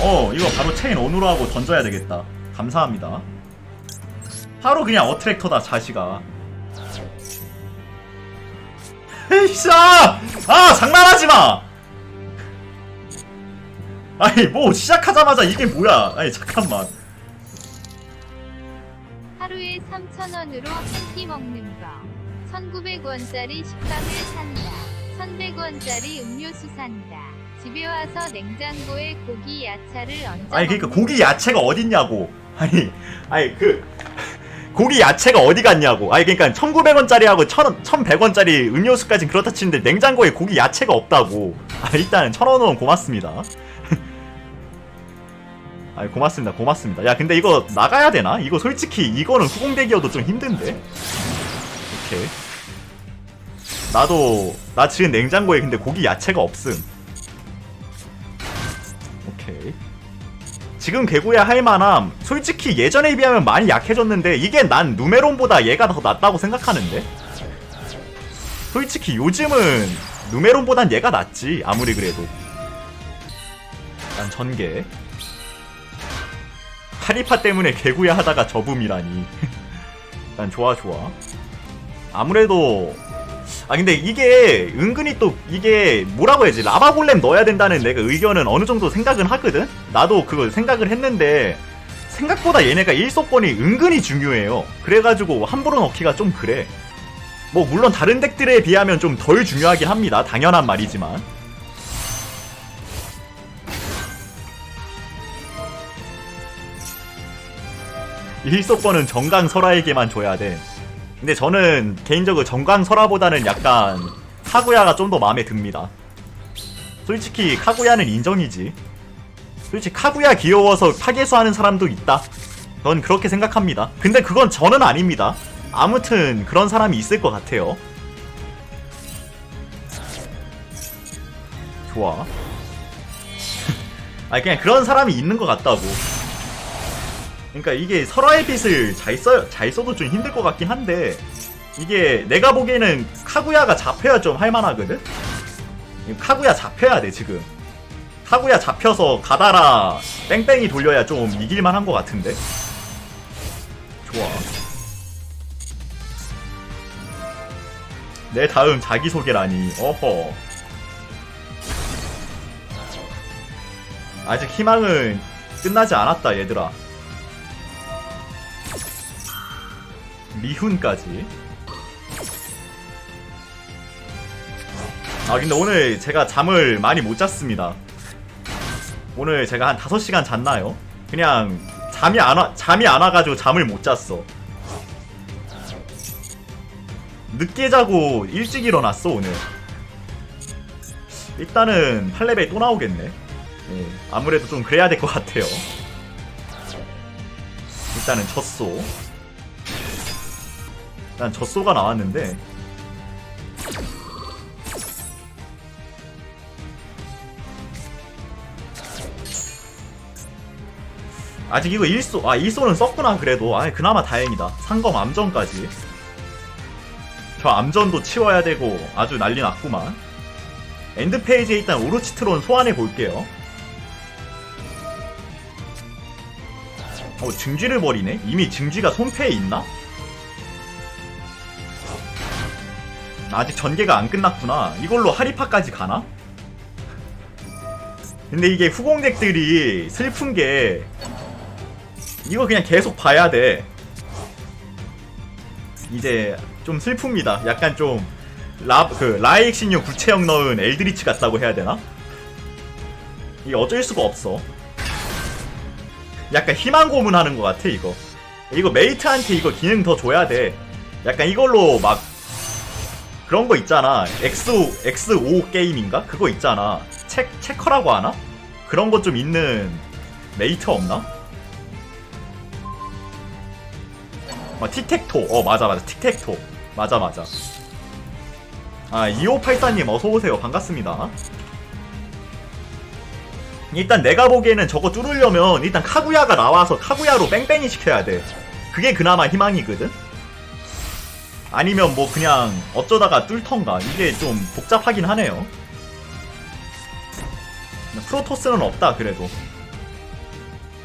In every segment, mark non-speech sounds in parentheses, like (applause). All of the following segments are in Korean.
어 이거 바로 체인 온으로 하고 던져야 되겠다. 감사합니다. 바로 그냥 어트랙터다 자식아. 헤이샤 아! 장난하지마! 아니 뭐 시작하자마자 이게 뭐야? 아니 잠깐만. 하루에 3,000원으로 한 끼 먹는 거. 1,900원짜리 식빵을 산다. 1,100원짜리 음료수 산다. 집에 와서 냉장고에 고기 야채를 얹어 아니 그러니까 고기 야채가 어딨냐고. 아니 아니 그 (laughs) 고기 야채가 어디 갔냐고. 아니 그러니까 1900원짜리하고 1100원짜리 음료수까진 그렇다 치는데 냉장고에 고기 야채가 없다고. 아 일단 1000원은 고맙습니다. (laughs) 아니 고맙습니다 고맙습니다. 야 근데 이거 나가야 되나? 이거 솔직히 이거는 후공대기여도 좀 힘든데? 오케이. 나도 나 지금 냉장고에 근데 고기 야채가 없음 지금 개구야 할만함. 솔직히 예전에 비하면 많이 약해졌는데 이게 난 누메론보다 얘가 더 낫다고 생각하는데? 솔직히 요즘은 누메론보단 얘가 낫지 아무리 그래도. 난 전개. 카리파 때문에 개구야 하다가 접음이라니. (laughs) 난 좋아 좋아. 아무래도 아 근데 이게 은근히 또 이게 뭐라고 해야지? 라바 골렘 넣어야 된다는 내가 의견은 어느 정도 생각은 하거든? 나도 그걸 생각을 했는데 생각보다 얘네가 일속권이 은근히 중요해요. 그래가지고 함부로 넣기가 좀 그래. 뭐 물론 다른 덱들에 비하면 좀 덜 중요하긴 합니다. 당연한 말이지만. 일속권은 정강 설아에게만 줘야 돼 근데 저는 개인적으로 정강설아보다는 약간 카구야가 좀 더 마음에 듭니다. 솔직히 카구야는 인정이지. 솔직히 카구야 귀여워서 파괴수하는 사람도 있다. 전 그렇게 생각합니다. 근데 그건 저는 아닙니다. 아무튼 그런 사람이 있을 것 같아요. 좋아. (laughs) 아니 그냥 그런 사람이 있는 것 같다고. 그러니까 이게 설화의 빛을 잘 써, 잘 써도 좀 힘들 것 같긴 한데 이게 내가 보기에는 카구야가 잡혀야 좀 할만하거든? 카구야 잡혀야 돼 지금. 카구야 잡혀서 가다라 뺑뺑이 돌려야 좀 이길만 한 것 같은데? 좋아. 내 다음 자기소개라니. 어허. 아직 희망은 끝나지 않았다 얘들아 미훈까지. 아 근데 오늘 제가 잠을 많이 못 잤습니다. 오늘 제가 한 5시간 잤나요? 그냥 잠이 안 와, 잠이 안 와가지고 잠을 못 잤어. 늦게 자고 일찍 일어났어 오늘. 일단은 8레벨 또 나오겠네. 예, 아무래도 좀 그래야 될 것 같아요. 일단은 쳤소. 일단 젖소가 나왔는데. 아직 이거 1소 아 1소는 썼구나 그래도. 아 그나마 다행이다. 상검 암전까지. 저 암전도 치워야 되고 아주 난리 났구만. 엔드 페이지에 일단 오로치트론 소환해 볼게요. 어 증쥐를 버리네? 이미 증쥐가 손패에 있나? 아직 전개가 안 끝났구나. 이걸로 하리파까지 가나? 근데 이게 후공덱들이 슬픈 게 이거 그냥 계속 봐야 돼. 이제 좀 슬픕니다. 약간 좀 라, 그 라이익 신유 구체형 넣은 엘드리치 같다고 해야 되나? 이게 어쩔 수가 없어. 약간 희망 고문하는 것 같아 이거. 이거 메이트한테 이거 기능 더 줘야 돼. 약간 이걸로 막 그런 거 있잖아. X, X5 게임인가? 그거 있잖아. 체, 체커라고 하나? 그런 거좀 있는 메이트 없나? 아, 틱택토. 어, 맞아, 맞아. 틱택토. 맞아, 맞아. 아, 2584님 어서오세요. 반갑습니다. 일단 내가 보기에는 저거 뚫으려면 일단 카구야가 나와서 카구야로 뺑뺑이 시켜야 돼. 그게 그나마 희망이거든? 아니면 뭐 그냥 어쩌다가 뚫던가 이게 좀 복잡하긴 하네요 프로토스는 없다 그래도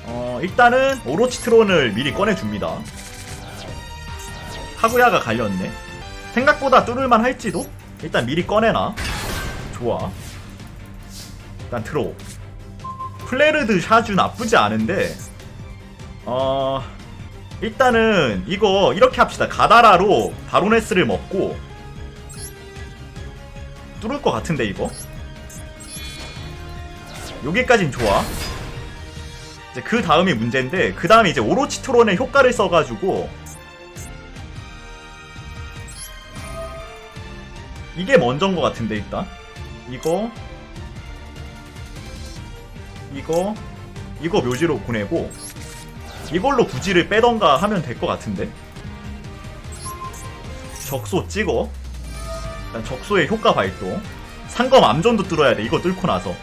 어, 일단은 오로치트론을 미리 꺼내줍니다. 카구야가 갈렸네. 생각보다 뚫을만 할지도? 일단 미리 꺼내놔. 좋아. 일단 들어. 플레르드 샤주 나쁘지 않은데, 어, 일단은 이거 이렇게 합시다. 가다라로 바로네스를 먹고, 뚫을 것 같은데, 이거? 여기까진 좋아. 이제 그 다음이 문제인데 그 다음에 이제 오로치트론의 효과를 써가지고 이게 먼저인 것 같은데 일단 이거 이거 이거 묘지로 보내고 이걸로 부지를 빼던가 하면 될 것 같은데 적소 찍어 일단 적소의 효과 발동 상검 암전도 뚫어야 돼 이거 뚫고 나서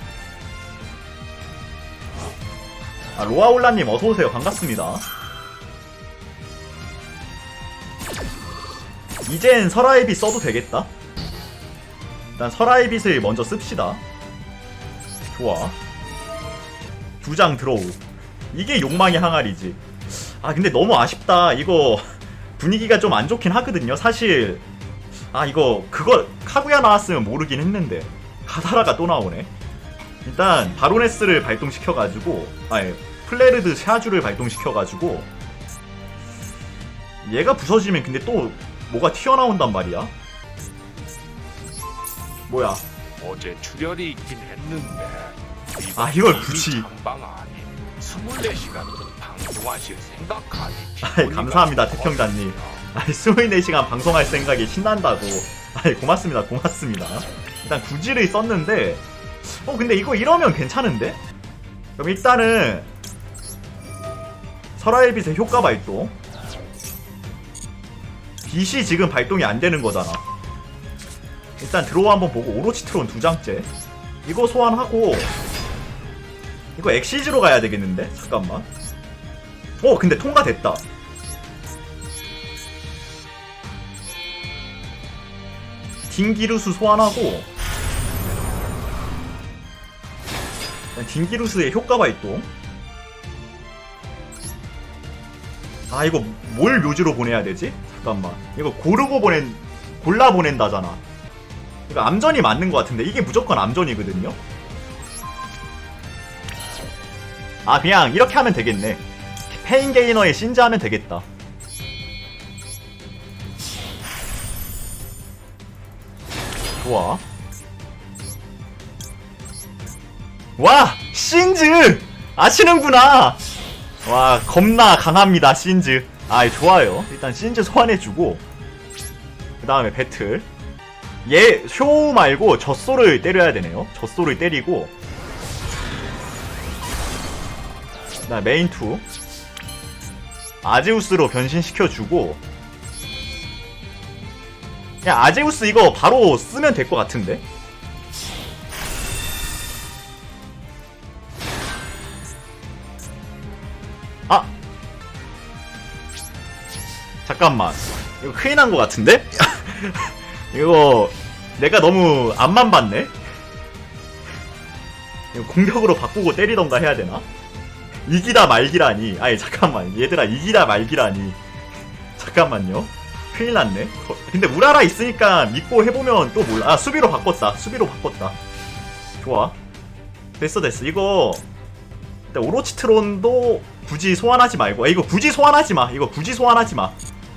아, 로아올라님 어서오세요. 반갑습니다. 이젠 설아의빗 써도 되겠다. 일단 설아의빗을 먼저 씁시다. 좋아. 두 장 들어오. 이게 욕망의 항아리지. 아, 근데 너무 아쉽다. 이거 분위기가 좀 안 좋긴 하거든요. 사실. 아, 이거, 그거, 카구야 나왔으면 모르긴 했는데. 가다라가 또 나오네. 일단 바로네스를 발동시켜가지고 아니 플레르드 샤주를 발동시켜가지고 얘가 부서지면 근데 또 뭐가 튀어나온단 말이야 뭐야 어제 출혈이 있긴 했는데 아, 이걸 굳이. 한방 아닌 24시간 방송하실 생각하니 아이, 감사합니다, 태평자님. 아니 24시간 방송할 생각이 신난다고. 아니 고맙습니다 고맙습니다. 일단 구지를 썼는데 어 근데 이거 이러면 괜찮은데? 그럼 일단은 설아의 빛의 효과 발동. 빛이 지금 발동이 안 되는 거잖아. 일단 들어와 한번 보고 오로치 트론 두 장째. 이거 소환하고 이거 엑시즈로 가야 되겠는데? 잠깐만. 어 근데 통과됐다. 딩기루스 소환하고. 딩기루스의 효과 발동 아 이거 뭘 묘지로 보내야 되지? 잠깐만. 이거 고르고 보낸 골라 보낸다잖아. 이거 암전이 맞는 것 같은데. 이게 무조건 암전이거든요 아 그냥 이렇게 하면 되겠네 페인게이너의 신즈 하면 되겠다 좋아. 와! 신즈! 아시는구나! 와, 겁나 강합니다, 신즈. 아이, 좋아요. 일단 신즈 소환해주고, 그 다음에 배틀. 얘, 쇼 말고 젖소를 때려야 되네요. 젖소를 때리고, 그 다음 메인 2. 아제우스로 변신시켜주고, 그냥 아제우스 이거 바로 쓰면 될 것 같은데? 아! 잠깐만. 이거 큰일 난 것 같은데? (laughs) 이거 내가 너무 앞만 봤네? 공격으로 바꾸고 때리던가 해야 되나? 이기다 말기라니. 아니 잠깐만 얘들아 이기다 말기라니. 잠깐만요. 큰일 났네. 거- 근데 우라라 있으니까 믿고 해보면 또 몰라. 아, 수비로 바꿨다. 수비로 바꿨다. 좋아. 됐어, 됐어. 이거, 일단 오로치트론도 굳이 소환하지 말고. 아, 이거 굳이 소환하지 마. 이거 굳이 소환하지 마.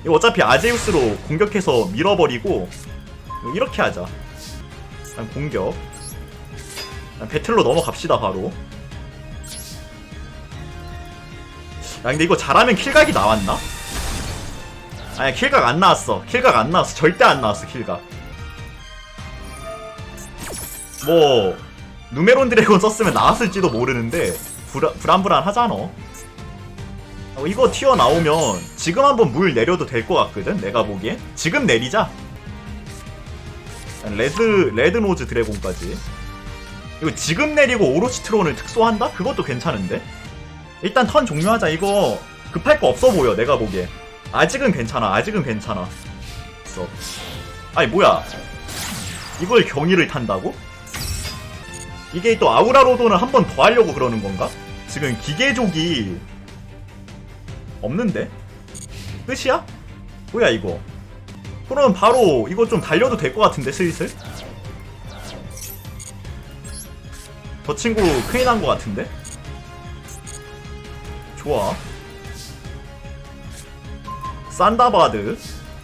이거 어차피 아제우스로 공격해서 밀어버리고, 이렇게 하자. 일단 공격. 일단 배틀로 넘어갑시다, 바로. 근데 이거 잘하면 킬각이 나왔나? 아니 킬각 안 나왔어. 킬각 안 나왔어. 절대 안 나왔어 킬각. 뭐 누메론 드래곤 썼으면 나왔을지도 모르는데 불, 불안불안하잖아. 어, 이거 튀어나오면 지금 한번 물 내려도 될 것 같거든 내가 보기엔. 지금 내리자. 레드 레드노즈 드래곤까지. 이거 지금 내리고 오로치 트론을 특소한다? 그것도 괜찮은데 일단 턴 종료하자 이거 급할 거 없어 보여 내가 보기엔 아직은 괜찮아. 아직은 괜찮아. 있어. 아니 뭐야? 이걸 경위를 탄다고? 이게 또 아우라 로도는 한 번 더 하려고 그러는 건가? 지금 기계족이 없는데? 끝이야? 뭐야 이거 그럼 바로 이거 좀 달려도 될 것 같은데 슬슬? 저 친구 큰일 난 것 같은데? 좋아. 산다바드.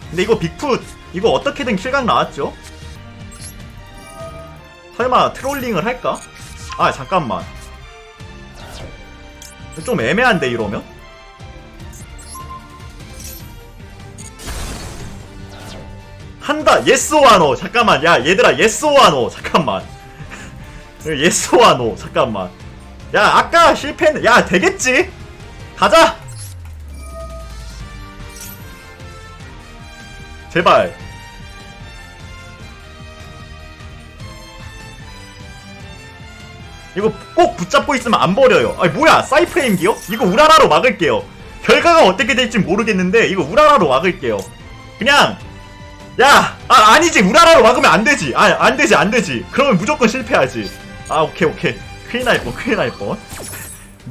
근데 이거 빅풋 이거 어떻게든 킬각 나왔죠? 설마 트롤링을 할까? 아 잠깐만. 좀 애매한데 이러면? 한다 예스 오아노. 잠깐만 야 얘들아 예스 오아노. 잠깐만. (laughs) 예스 오아노 잠깐만. 야 아까 실패했네 야 되겠지 가자 제발 이거 꼭 붙잡고 있으면 안 버려요 아니 뭐야 사이프레임기요? 이거 우라라로 막을게요 결과가 어떻게 될지 모르겠는데 이거 우라라로 막을게요 그냥 야, 아, 아니지. 우라라로 막으면 안 되지. 아, 안 되지, 안 되지. 그러면 무조건 실패하지. 아, 오케이, 오케이. 큰일 날 뻔, 큰일 날 뻔.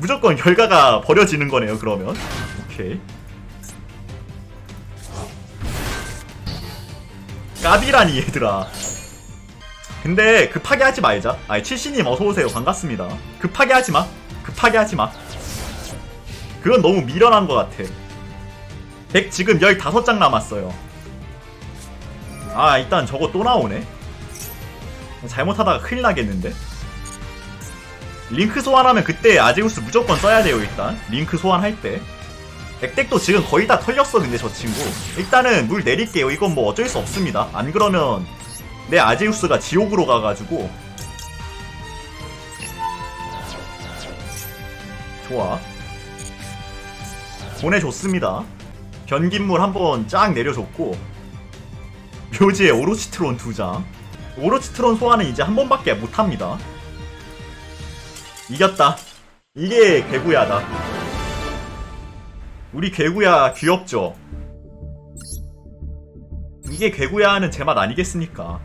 무조건 결과가 버려지는 거네요, 그러면. 오케이. 까비라니, 얘들아. 근데 급하게 하지 말자. 아니, 칠시님 어서오세요. 반갑습니다. 급하게 하지 마. 급하게 하지 마. 그건 너무 미련한 것 같아. 100 지금 15장 남았어요. 아 일단 저거 또 나오네 잘못하다가 큰일 나겠는데 링크 소환하면 그때 아제우스 무조건 써야 돼요 일단. 링크 소환할 때. 백덱도 지금 거의 다 털렸어 근데 저 친구. 일단은 물 내릴게요. 이건 뭐 어쩔 수 없습니다. 안 그러면 내 아제우스가 지옥으로 가가지고. 좋아. 보내줬습니다. 변긴물 한번 쫙 내려줬고. 묘지에 오로치트론 두 장. 오로치트론 소환은 이제 한 번밖에 못합니다. 이겼다. 이게 개구야다. 우리 개구야 귀엽죠? 이게 개구야는 제맛 아니겠습니까?